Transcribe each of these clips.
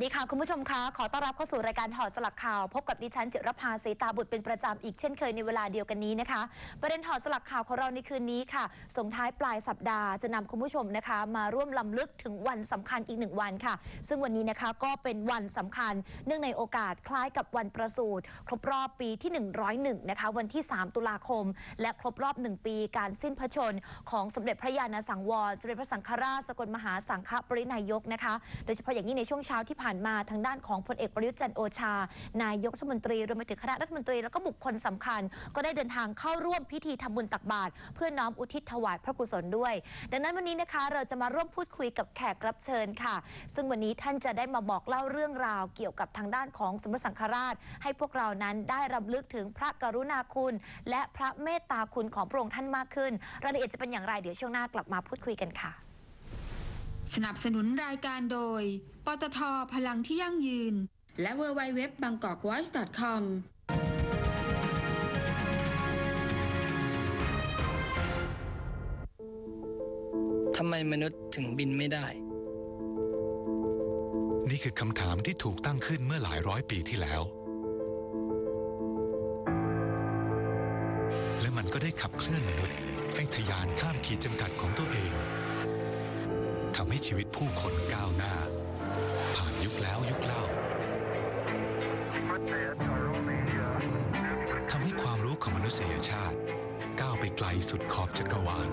สดีค่ะ คุณผู้ชมคะ ขอต้อนรับเข้าสู่รายการถอดสลักข่าว พบกับดิฉันจิรภาสีตาบุตรเป็นประจำอีกเช่นเคยในเวลาเดียวกันนี้นะคะ ประเด็นถอดสลักข่าวของเราในคืนนี้ค่ะ ส่งท้ายปลายสัปดาห์จะนำคุณผู้ชมนะคะ มาร่วมลำลึกถึงวันสำคัญอีกหนึ่งวันค่ะ ซึ่งวันนี้นะคะก็เป็นวันสำคัญ เนื่องในโอกาสคล้ายกับวันประสูติครบรอบปีที่ 101 นะคะ วันที่ 3 ตุลาคม และครบรอบ 1 ปีการสิ้นพระชนของสมเด็จพระยาณสังวรสมเด็จพระสังฆราชสกลมหาสังฆปรินายกนะคะ โดยเฉพาะอย่างยิ่งในช่วงเช้าที่ผ่านานมาทางด้านของพลเอกประยุทธ์จันโอชา นายกรัฐมนตรีรวมไปถึงคณะรัฐมนตรีแล้วก็บุคคลสำคัญ ก็ได้เดินทางเข้าร่วมพิธีทำบุญตักบาตรเพื่อน้อมอุทิศถวายพระกุศลด้วย ดังนั้นวันนี้นะคะเราจะมาร่วมพูดคุยกับแขกรับเชิญค่ะ ซึ่งวันนี้ท่านจะได้มาบอกเล่าเรื่องราวเกี่ยวกับทางด้านของสมเด็จสังฆราช ให้พวกเรานั้นได้รำลึกถึงพระกรุณาคุณ และพระเมตตาคุณของพระองค์ท่านมากขึ้น รายละเอียดจะเป็นอย่างไรเดี๋ยวช่วงหน้ากลับมาพูดคุยกันค่ะ สนับสนุนรายการโดย ปตทพลังที่ยั่งยืน และ w w w b a n g k o k v o i c e c o m ทำไมมนุษย์ถึงบินไม่ได้ นี่คือคำถามที่ถูกตั้งขึ้นเมื่อหลายร้อยปีที่แล้ว และมันก็ได้ขับเคลื่อนมนุษย์ให้ทะยานข้ามขีดจำกัดของตัวเอง ทำให้ชีวิตผู้คนก้าวหน้า ผ่านยุคแล้วยุคเล่าทำให้ความรู้ของมนุษยชาติ ก้าวไปไกลสุดขอบจักรวาล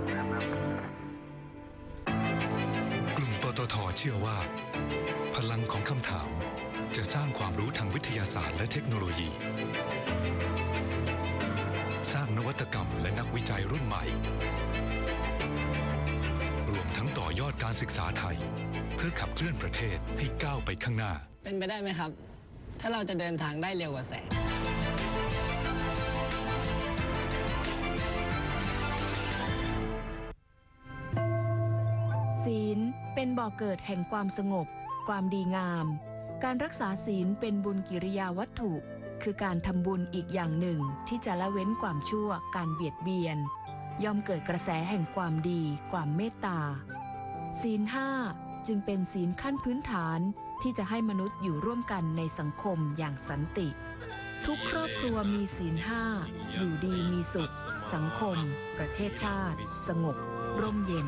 กลุ่มปตทเชื่อว่า พลังของคำถาม จะสร้างความรู้ทางวิทยาศาสตร์และเทคโนโลยี สร้างนวัตกรรมและนักวิจัยรุ่น ศึกษาไทย เพื่อขับเคลื่อนประเทศให้ก้าวไปข้างหน้า เป็นไปได้ไหมครับ ถ้าเราจะเดินทางได้เร็วกว่าแสงศีลเป็นบ่อเกิดแห่งความสงบ ความดีงาม การรักษาศีลเป็นบุญกิริยาวัตถุ คือการทำบุญอีกอย่างหนึ่งที่จะละเว้นความชั่ว การเบียดเบียน ย่อมเกิดกระแสแห่งความดี ความเมตตา ศีลห้าจึงเป็นศีลขั้นพื้นฐานที่จะให้มนุษย์อยู่ร่วมกันในสังคมอย่างสันติ ทุกครอบครัวมีศีลห้าอยู่ดีมีสุข สังคม ประเทศชาติ สงบ ร่มเย็น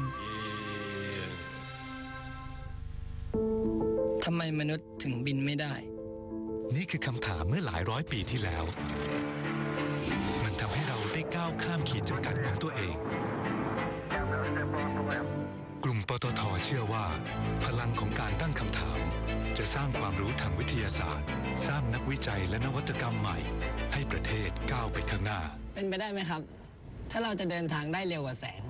ทำไมมนุษย์ถึงบินไม่ได้ นี่คือคำถามเมื่อหลายร้อยปีที่แล้ว มันทำให้เราได้ก้าวข้ามขีดจำกัดของตัวเอง เชื่อว่า พลังของการตั้งคำถาม จะสร้างความรู้ทางวิทยาศาสตร์ สร้างนักวิจัยและนวัตกรรมใหม่ ให้ประเทศก้าวไปข้างหน้า เป็นไปได้ไหมครับ ถ้าเราจะเดินทางได้เร็วกว่าแสง